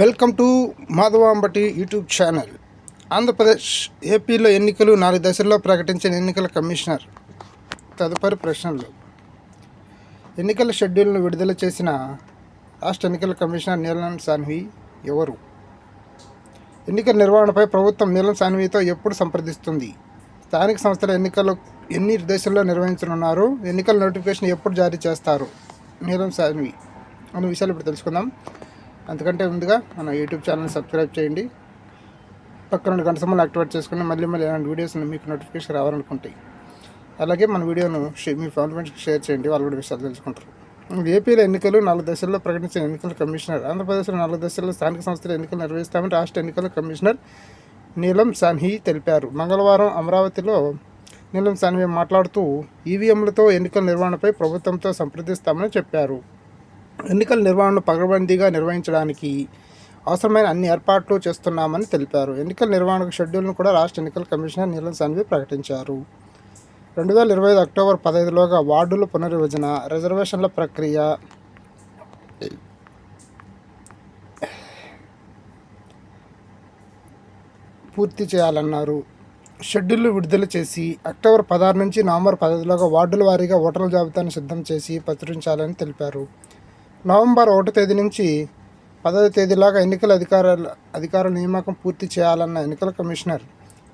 Welcome to Madhavambati YouTube channel. Andhra Pradesh ఏపీలో ఎన్నికలు నాలుగు దశల్లో ప్రకటించిన ఎన్నికల కమిషనర్ తదుపరి ప్రశ్నలు. ఎన్నికల షెడ్యూల్ను విడుదల చేసిన రాష్ట్ర ఎన్నికల కమిషనర్ నీలం సాన్వి ఎవరు? ఎన్నికల నిర్వహణపై ప్రభుత్వం నీలం సాన్వితో ఎప్పుడు సంప్రదిస్తుంది? స్థానిక సంస్థల ఎన్నికలు ఎన్ని దశల్లో నిర్వహించనున్నారు? ఎన్నికల నోటిఫికేషన్ ఎప్పుడు జారీ చేస్తారు? నీలం సాన్వి అనే విషయాలు ఇప్పుడు తెలుసుకుందాం. అంతకంటే ముందుగా మన యూట్యూబ్ ఛానల్ సబ్స్క్రైబ్ చేయండి. పక్కన రెండు గంట సమయంలో యాక్టివేట్ చేసుకుని మళ్ళీ మళ్ళీ ఇలాంటి వీడియోస్ మీకు నోటిఫికేషన్ రావాలనుకుంటాయి. అలాగే మన వీడియోను మీ ఫ్యామిలీ మెంబర్స్కి షేర్ చేయండి వాళ్ళు కూడా విషయాలు తెలుసుకుంటారు. ఏపీలో ఎన్నికలు నాలుగు దశల్లో ప్రకటించిన ఎన్నికల కమిషనర్ ఆంధ్రప్రదేశ్లో నాలుగు దశల్లో స్థానిక సంస్థల ఎన్నికలు నిర్వహిస్తామని రాష్ట్ర ఎన్నికల కమిషనర్ నీలం సాన్హి తెలిపారు. మంగళవారం అమరావతిలో నీలం సాన్హి మాట్లాడుతూ ఈవీఎంలతో ఎన్నికల నిర్వహణపై ప్రభుత్వంతో సంప్రదిస్తామని చెప్పారు. ఎన్నికల నిర్వహణను పగడబందీగా నిర్వహించడానికి అవసరమైన అన్ని ఏర్పాట్లు చేస్తున్నామని తెలిపారు. ఎన్నికల నిర్వహణకు షెడ్యూల్ను కూడా రాష్ట్ర ఎన్నికల కమిషనర్ నీలం సాన్వి ప్రకటించారు. రెండు వేల ఇరవై ఐదు అక్టోబర్ పదహైదులోగా వార్డుల పునర్విభజన రిజర్వేషన్ల ప్రక్రియ పూర్తి చేయాలన్నారు. షెడ్యూల్ విడుదల చేసి అక్టోబర్ పదహారు నుంచి నవంబర్ పదహైదులోగా వార్డుల వారీగా ఓటర్ల జాబితాను సిద్ధం చేసి ప్రచురించాలని తెలిపారు. నవంబర్ ఒకటో తేదీ నుంచి పదవ తేదీలాగా ఎన్నికల అధికారాల అధికారుల నియామకం పూర్తి చేయాలన్న ఎన్నికల కమిషనర్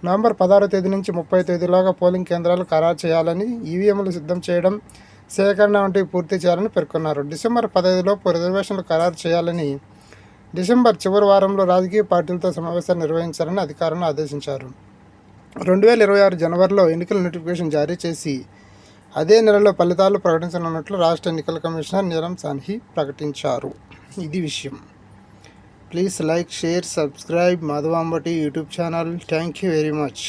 నవంబర్ పదహారో తేదీ నుంచి ముప్పై తేదీలాగా పోలింగ్ కేంద్రాలు ఖరారు చేయాలని ఈవీఎంలు సిద్ధం చేయడం సేకరణ వంటివి పూర్తి చేయాలని పేర్కొన్నారు. డిసెంబర్ పదహైదులోపు రిజర్వేషన్లు ఖరారు చేయాలని డిసెంబర్ చివరి వారంలో రాజకీయ పార్టీలతో సమావేశాలు నిర్వహించాలని అధికారులను ఆదేశించారు. రెండు వేల ఇరవై ఆరు జనవరిలో ఎన్నికల నోటిఫికేషన్ జారీ చేసి అదే నెలలో ఫలితాలు ప్రకటించనున్నట్లు రాష్ట్ర ఎన్నికల కమిషనర్ నిరం సాన్హి ప్రకటించారు. ఇది విషయం. Please like share subscribe Madhavambati YouTube channel. Thank you very much.